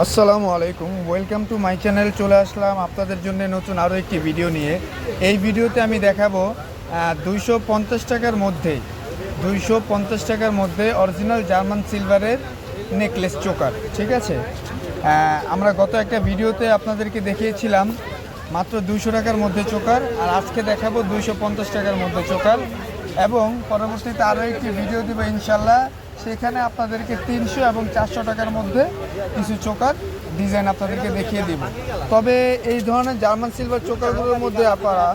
আসসালামু আলাইকুম welcome to my channel চলে আসলাম আপনাদের জন্য নতুন আরও একটি ভিডিও নিয়ে। এই ভিডিওতে আমি দেখাবো দুইশো পঞ্চাশ টাকার মধ্যে, দুইশো পঞ্চাশ টাকার মধ্যে অরিজিনাল জার্মান সিলভারের নেকলেস চোকার ঠিক আছে? আমরা গত একটা ভিডিওতে আপনাদেরকে দেখিয়েছিলাম, মাত্র দুইশো টাকার মধ্যে চোকার আর আজকে দেখাবো দুইশো পঞ্চাশ টাকার মধ্যে চোকার এবং পরবর্তীতে আরও একটি ভিডিও দেবো ইনশাল্লাহ। সেখানে আপনাদেরকে তিনশো এবং চারশো টাকার মধ্যে কিছু চোকার ডিজাইন আপনাদেরকে দেখিয়ে দিব। তবে এই ধরনের জার্মান সিলভার চোকারগুলোর মধ্যে আপনারা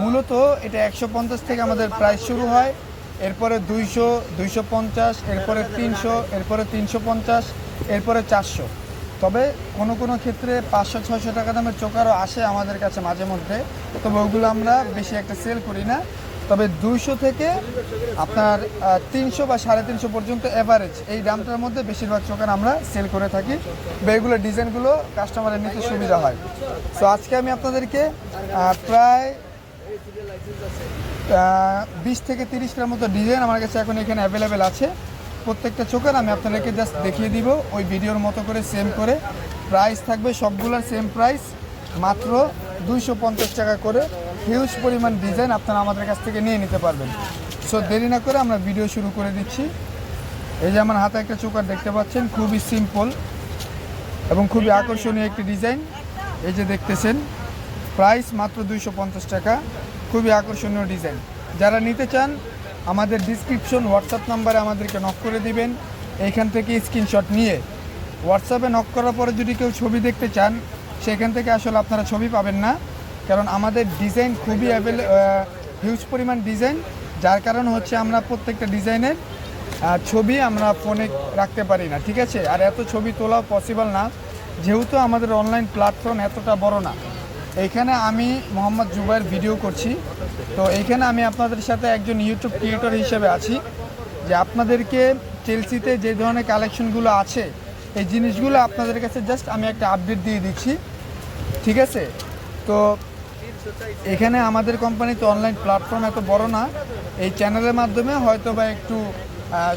মূলত এটা একশো পঞ্চাশ থেকে আমাদের প্রাইস শুরু হয়, এরপরে দুইশো দুইশো পঞ্চাশ, এরপরে তিনশো এরপরে তিনশো পঞ্চাশ, এরপরে চারশো। তবে কোনো কোনো ক্ষেত্রে পাঁচশো, ছয়শো টাকা দামের চোকারও আসে আমাদের কাছে মাঝে মধ্যে, তবে ওগুলো আমরা বেশি একটা সেল করি না। তবে দুইশো থেকে আপনার তিনশো বা সাড়ে তিনশো পর্যন্ত অ্যাভারেজ এই দামটার মধ্যে বেশিরভাগ চোকার আমরা সেল করে থাকি। বা এগুলো ডিজাইনগুলো কাস্টমারের নিতে সুবিধা হয়। সো আজকে আমি আপনাদেরকে প্রায় বিশ থেকে তিরিশটার মতো ডিজাইন আমার কাছে এখন এখানে অ্যাভেলেবেল আছে। প্রত্যেকটা চোখের আমি আপনাদেরকে জাস্ট দেখিয়ে দিব, ওই ভিডিওর মতো করে সেম করে। প্রাইস থাকবে সবগুলোর সেম প্রাইস মাত্র দুইশো পঞ্চাশ টাকা করে। হিউজ পরিমাণ ডিজাইন আপনারা আমাদের কাছ থেকে নিয়ে নিতে পারবেন। সো দেরি না করে আমরা ভিডিও শুরু করে দিচ্ছি। এই যে আমার হাতে একটা চোকার দেখতে পাচ্ছেন, খুবই সিম্পল এবং খুবই আকর্ষণীয় একটি ডিজাইন এই যে দেখতেছেন প্রাইস মাত্র দুইশো পঞ্চাশ টাকা, খুবই আকর্ষণীয় ডিজাইন যারা নিতে চান, আমাদের ডিসক্রিপশন হোয়াটসঅ্যাপ নাম্বারে আমাদেরকে নক করে দিবেন। এইখান থেকে স্ক্রিনশট নিয়ে হোয়াটসঅ্যাপে নক করার পরে যদি কেউ ছবি দেখতে চান, সেখান থেকে আসলে আপনারা ছবি পাবেন না। কারণ আমাদের ডিজাইন খুবই অ্যাভেলে হিউজ পরিমাণ ডিজাইন যার কারণ হচ্ছে আমরা প্রত্যেকটা ডিজাইনের ছবি আমরা ফোনে রাখতে পারি না, ঠিক আছে? আর এত ছবি তোলা পসিবল না, যেহেতু আমাদের অনলাইন প্ল্যাটফর্ম এতটা বড় না। এইখানে আমি মোহাম্মদ জুবাইর ভিডিও করছি। তো এইখানে আমি আপনাদের সাথে একজন ইউটিউব ক্রিয়েটর হিসেবে আছি, যে আপনাদেরকে চেলসিতে যে ধরনের কালেকশনগুলো আছে, এই জিনিসগুলো আপনাদের কাছে জাস্ট আমি একটা আপডেট দিয়ে দিচ্ছি, ঠিক আছে? তো এখানে আমাদের কোম্পানি তো অনলাইন প্ল্যাটফর্ম এত বড় না। এই চ্যানেলের মাধ্যমে হয়তো বা একটু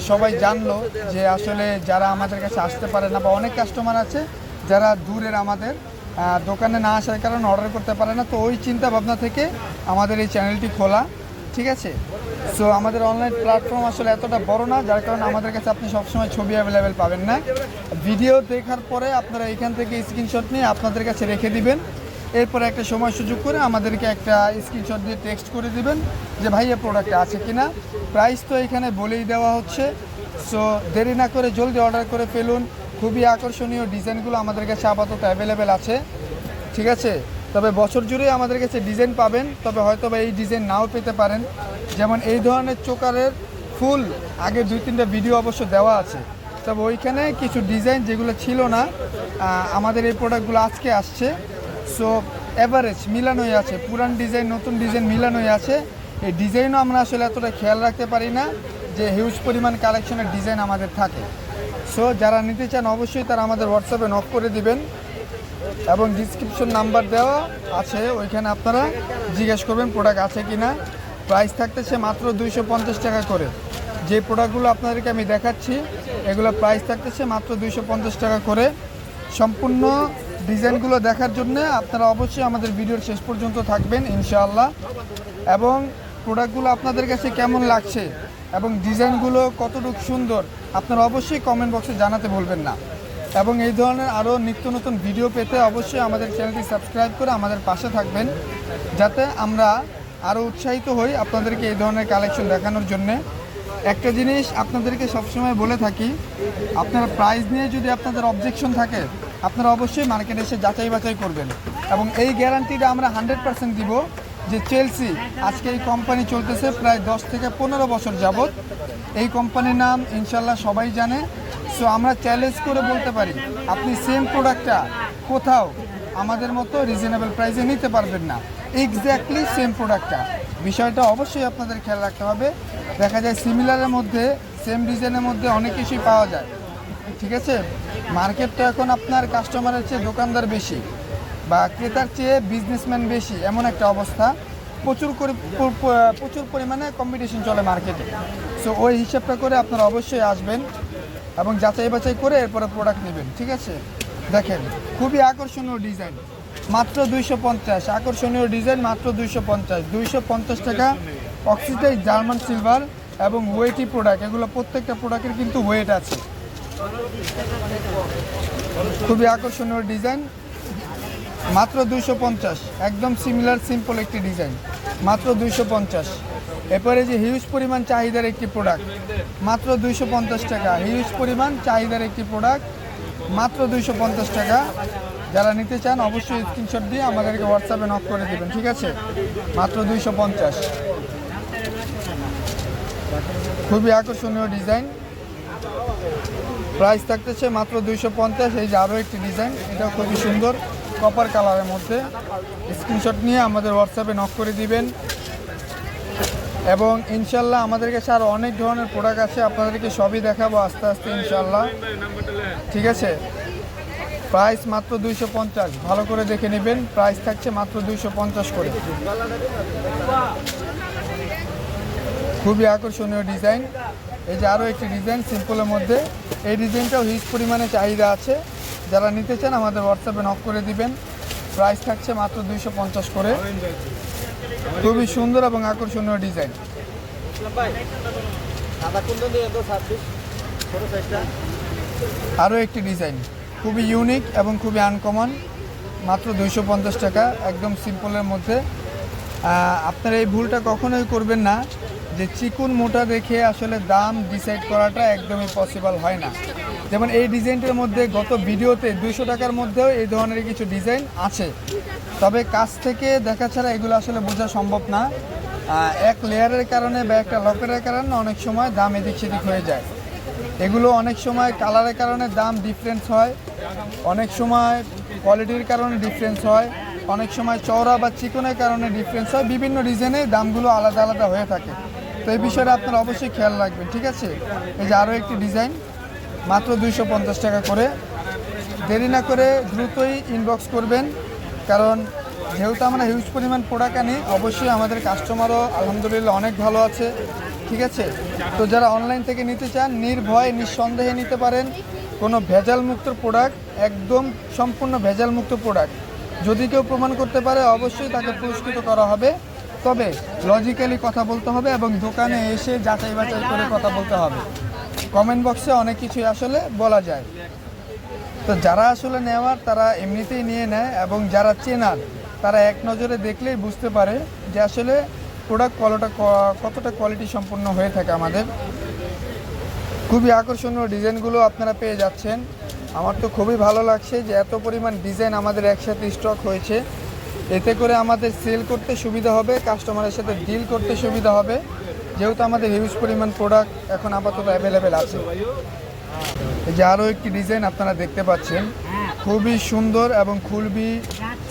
সবাই জানলো যে আসলে যারা আমাদের কাছে আসতে পারে না বা অনেক কাস্টমার আছে যারা দূরের আমাদের দোকানে না আসার কারণে অর্ডার করতে পারে না। তো ওই চিন্তা ভাবনা থেকে আমাদের এই চ্যানেলটি খোলা, ঠিক আছে? সো আমাদের অনলাইন প্ল্যাটফর্ম আসলে এতটা বড় না, যার কারণে আমাদের কাছে আপনি সবসময় ছবি অ্যাভেলেবেল পাবেন না। ভিডিও দেখার পরে আপনারা এখান থেকে স্ক্রিনশট নিয়ে আপনাদের কাছে রেখে দিবেন। এরপরে একটা সময় সুযোগ করে আমাদেরকে একটা স্ক্রিনশট দিয়ে টেক্সট করে দিবেন যে ভাই এই প্রোডাক্ট আছে কিনা। প্রাইস তো এখানে বলেই দেওয়া হচ্ছে। সো দেরি না করে জলদি অর্ডার করে ফেলুন। খুবই আকর্ষণীয় ডিজাইনগুলো আমাদের কাছে আপাতত অ্যাভেলেবেল আছে। ঠিক আছে? তবে বছর জুড়ে আমাদের কাছে ডিজাইন পাবেন, তবে হয়তো বা এই ডিজাইন নাও পেতে পারেন। যেমন এই ধরনের চোকারের ফুল আগে দুই, তিনটা ভিডিও অবশ্য দেওয়া আছে। তবে ওইখানে কিছু ডিজাইন যেগুলো ছিল না আমাদের এই প্রোডাক্টগুলো আজকে আসছে। সো অ্যাভারেজ মিলানোই আছে। পুরান ডিজাইন নতুন ডিজাইন মিলানোই আছে। এই ডিজাইনও আমরা আসলে এতটা খেয়াল রাখতে পারি না যে হিউজ পরিমাণ কালেকশনের ডিজাইন আমাদের থাকে। সো যারা নিতে চান অবশ্যই তারা আমাদের হোয়াটসঅ্যাপে নক করে দিবেন এবং ডিসক্রিপশন নাম্বার দেওয়া আছে। ওইখানে আপনারা জিজ্ঞেস করবেন প্রোডাক্ট আছে কি না প্রাইস থাকতেছে মাত্র দুইশো পঞ্চাশ টাকা করে। যে প্রোডাক্টগুলো আপনাদেরকে আমি দেখাচ্ছি এগুলো প্রাইস থাকতেছে মাত্র দুইশো পঞ্চাশ টাকা করে। সম্পূর্ণ ডিজাইনগুলো দেখার জন্য আপনারা অবশ্যই আমাদের ভিডিওর শেষ পর্যন্ত থাকবেন, ইনশাআল্লাহ। এবং প্রোডাক্টগুলো আপনাদের কাছে কেমন লাগছে এবং ডিজাইনগুলো কতটুকু সুন্দর, আপনারা অবশ্যই কমেন্ট বক্সে জানাতে ভুলবেন না। এবং এই ধরনের আরও নিত্য নতুন ভিডিও পেতে অবশ্যই আমাদের চ্যানেলটি সাবস্ক্রাইব করে আমাদের পাশে থাকবেন, যাতে আমরা আরও উৎসাহিত হই আপনাদেরকে এই ধরনের কালেকশন দেখানোর জন্যে। একটা জিনিস আপনাদেরকে সবসময় বলে থাকি, আপনার প্রাইস নিয়ে যদি আপনাদের অবজেকশন থাকে আপনারা অবশ্যই মার্কেটে এসে যাচাই বাছাই করবেন। এবং এই গ্যারান্টিটা আমরা হান্ড্রেড পার্সেন্ট দিব যে চেলসি আজকে এই কোম্পানি চলতেছে প্রায় দশ থেকে পনেরো বছর যাবৎ। এই কোম্পানির নাম ইনশাল্লাহ সবাই জানে। সো আমরা চ্যালেঞ্জ করে বলতে পারি, আপনি সেম প্রোডাক্টটা কোথাও আমাদের মতো রিজনেবল প্রাইসে নিতে পারবেন না। এক্স্যাক্টলি সেম প্রোডাক্টটা বিষয়টা অবশ্যই আপনাদের খেয়াল রাখতে হবে। দেখা যায় সিমিলারের মধ্যে সেম ডিজাইনের মধ্যে অনেক কিছুই পাওয়া যায়। ঠিক আছে? মার্কেটটা এখন আপনার কাস্টমারের চেয়ে দোকানদার বেশি বা ক্রেতার চেয়ে বিজনেসম্যান বেশি, এমন একটা অবস্থা। প্রচুর করে প্রচুর পরিমাণে কম্পিটিশন চলে মার্কেটে সো ওই হিসাবটা করে আপনারা অবশ্যই আসবেন এবং যাচাই বাছাই করে এরপরে প্রোডাক্ট নেবেন, ঠিক আছে? দেখেন, খুবই আকর্ষণীয় ডিজাইন মাত্র দুইশো পঞ্চাশ, আকর্ষণীয় ডিজাইন মাত্র দুইশো পঞ্চাশ। দুইশো পঞ্চাশ টাকা অক্সিডাইজ জার্মান সিলভার এবং ওয়েটি প্রোডাক্ট এগুলো প্রত্যেকটা প্রোডাক্টের কিন্তু ওয়েট আছে। খুবই আকর্ষণীয় ডিজাইন। মাত্র দুইশো পঞ্চাশ। একদম সিমিলার সিম্পল একটি ডিজাইন। মাত্র দুইশো পঞ্চাশ। এরপরে যে হিউজ পরিমাণ চাহিদার একটি প্রোডাক্ট মাত্র দুইশো পঞ্চাশ টাকা। হিউজ পরিমাণ চাহিদার একটি প্রোডাক্ট মাত্র দুইশো পঞ্চাশ টাকা। যারা নিতে চান অবশ্যই স্ক্রিনশট দিয়ে আমাদেরকে হোয়াটসঅ্যাপে নক করে দেবেন, ঠিক আছে? মাত্র দুইশো পঞ্চাশ। খুবই আকর্ষণীয় ডিজাইন। প্রাইস থাকতেছে মাত্র দুইশো পঞ্চাশ। এই যে আরও একটি ডিজাইন, এটাও খুবই সুন্দর কপার কালারের মধ্যে। স্ক্রিনশট নিয়ে আমাদের হোয়াটসঅ্যাপে নক করে দিবেন। এবং ইনশাল্লাহ আমাদের কাছে আরও অনেক ধরনের প্রোডাক্ট আছে, আপনাদেরকে সবই দেখাবো আস্তে আস্তে ইনশাল্লাহ। ঠিক আছে? প্রাইস মাত্র দুইশো পঞ্চাশ। ভালো করে দেখে নেবেন প্রাইস থাকছে মাত্র দুইশো পঞ্চাশ করে। খুবই আকর্ষণীয় ডিজাইন। এই যে আরও একটি ডিজাইন সিম্পলের মধ্যে, এই ডিজাইনটাও হিউজ পরিমাণে চাহিদা আছে। যারা নিতে চান আমাদের হোয়াটসঅ্যাপে নক করে দিবেন। প্রাইস থাকছে মাত্র দুইশো পঞ্চাশ করে। খুবই সুন্দর এবং আকর্ষণীয় ডিজাইন। আরও একটি ডিজাইন। খুবই ইউনিক এবং খুবই আনকমন মাত্র দুইশো পঞ্চাশ টাকা। একদম সিম্পলের মধ্যে। আপনারা এই ভুলটা কখনোই করবেন না। যে চিকুন মোটা দেখে আসলে দাম ডিসাইড করাটা একদমই পসিবল হয় না। যেমন এই ডিজাইনটার মধ্যে গত ভিডিওতে দুইশো টাকার মধ্যেও এই ধরনের কিছু ডিজাইন আছে। তবে কাছ থেকে দেখা ছাড়া এগুলো আসলে বোঝা সম্ভব না। এক লেয়ারের কারণে বা একটা লকেটের কারণে অনেক সময় দাম এদিক সেদিক হয়ে যায়। এগুলো অনেক সময় কালারের কারণে দাম ডিফারেন্স হয়, অনেক সময় কোয়ালিটির কারণে ডিফারেন্স হয়, অনেক সময় চওড়া বা চিকনের কারণে ডিফারেন্স হয়। বিভিন্ন ডিজাইনে দামগুলো আলাদা আলাদা হয়ে থাকে। তো এই বিষয়টা আপনারা অবশ্যই খেয়াল রাখবেন, ঠিক আছে? এই যে আরও একটি ডিজাইন, মাত্র দুইশো পঞ্চাশ টাকা করে। দেরি না করে দ্রুতই ইনবক্স করবেন, কারণ যেহেতু আমরা হিউজ পরিমাণ প্রোডাক্ট আনি, অবশ্যই আমাদের কাস্টমারও আলহামদুলিল্লাহ অনেক ভালো আছে, ঠিক আছে? তো যারা অনলাইন থেকে নিতে চান, নির্ভয়, নিঃসন্দেহে নিতে পারেন কোনো ভেজাল মুক্ত প্রোডাক্ট একদম সম্পূর্ণ ভেজাল মুক্ত প্রোডাক্ট যদি কেউ প্রমাণ করতে পারে, অবশ্যই তাকে পুরস্কৃত করা হবে। তবে লজিক্যালি কথা বলতে হবে এবং দোকানে এসে যাচাই বাছাই করে কথা বলতে হবে। কমেন্ট বক্সে অনেক কিছুই আসলে বলা যায়। তো যারা আসলে নেওয়ার, তারা এমনিতেই নিয়ে নেয় এবং যারা চেনার, তারা এক নজরে দেখলেই বুঝতে পারে যে আসলে প্রোডাক্ট কতটা কতটা কোয়ালিটি সম্পন্ন হয়ে থাকে আমাদের। খুবই আকর্ষণীয় ডিজাইনগুলো আপনারা পেয়ে যাচ্ছেন। আমার তো খুবই ভালো লাগছে যে এত পরিমাণ ডিজাইন আমাদের একসাথে স্টক হয়েছে। এতে করে আমাদের সেল করতে সুবিধা হবে কাস্টমারের সাথে ডিল করতে সুবিধা হবে। যেহেতু আমাদের হিউজ পরিমাণ প্রোডাক্ট এখন আপাতত অ্যাভেলেবেল আছে। এই যে আরও একটি ডিজাইন আপনারা দেখতে পাচ্ছেন। খুবই সুন্দর এবং খুবই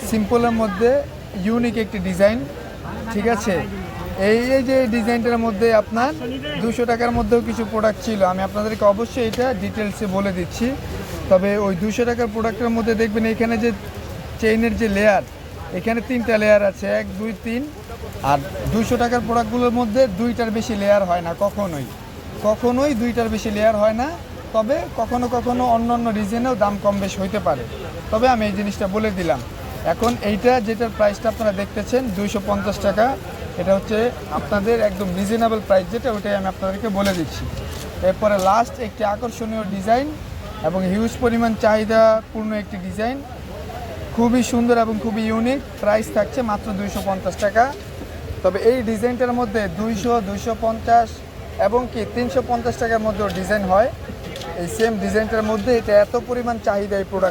সিম্পলের মধ্যে ইউনিক একটি ডিজাইন ঠিক আছে? এই যে ডিজাইনটার মধ্যে আপনার দুশো টাকার মধ্যেও কিছু প্রোডাক্ট ছিল। আমি আপনাদেরকে অবশ্যই এটা ডিটেলসে বলে দিচ্ছি। তবে ওই দুশো টাকার প্রোডাক্টের মধ্যে দেখবেন এখানে যে চেইনের যে লেয়ার এখানে তিনটা লেয়ার আছে, এক, দুই, তিন। আর দুশো টাকার প্রোডাক্টগুলোর মধ্যে দুইটার বেশি লেয়ার হয় না, কখনোই। কখনোই দুইটার বেশি লেয়ার হয় না, তবে কখনো কখনো অন্য অন্য রিজনেও দাম কম বেশ হইতে পারে। তবে আমি এই জিনিসটা বলে দিলাম। এখন এইটা যেটার প্রাইসটা আপনারা দেখতেছেন, দুইশো পঞ্চাশ টাকা, এটা হচ্ছে আপনাদের একদম রিজনেবল প্রাইস যেটা ওটাই আমি আপনাদেরকে বলে দিচ্ছি। এরপরে লাস্ট একটি আকর্ষণীয় ডিজাইন এবং হিউজ পরিমাণ চাহিদাপূর্ণ একটি ডিজাইন খুবই সুন্দর এবং খুবই ইউনিক প্রাইস থাকছে মাত্র দুইশো পঞ্চাশ টাকা। তবে এই ডিজাইনটার মধ্যে দুইশো দুইশো পঞ্চাশ এবং কি তিনশো পঞ্চাশ টাকার মধ্যেও ডিজাইন হয়। এই সেম ডিজাইনটার মধ্যে এটা এত পরিমাণ চাহিদা এই প্রোডাক্ট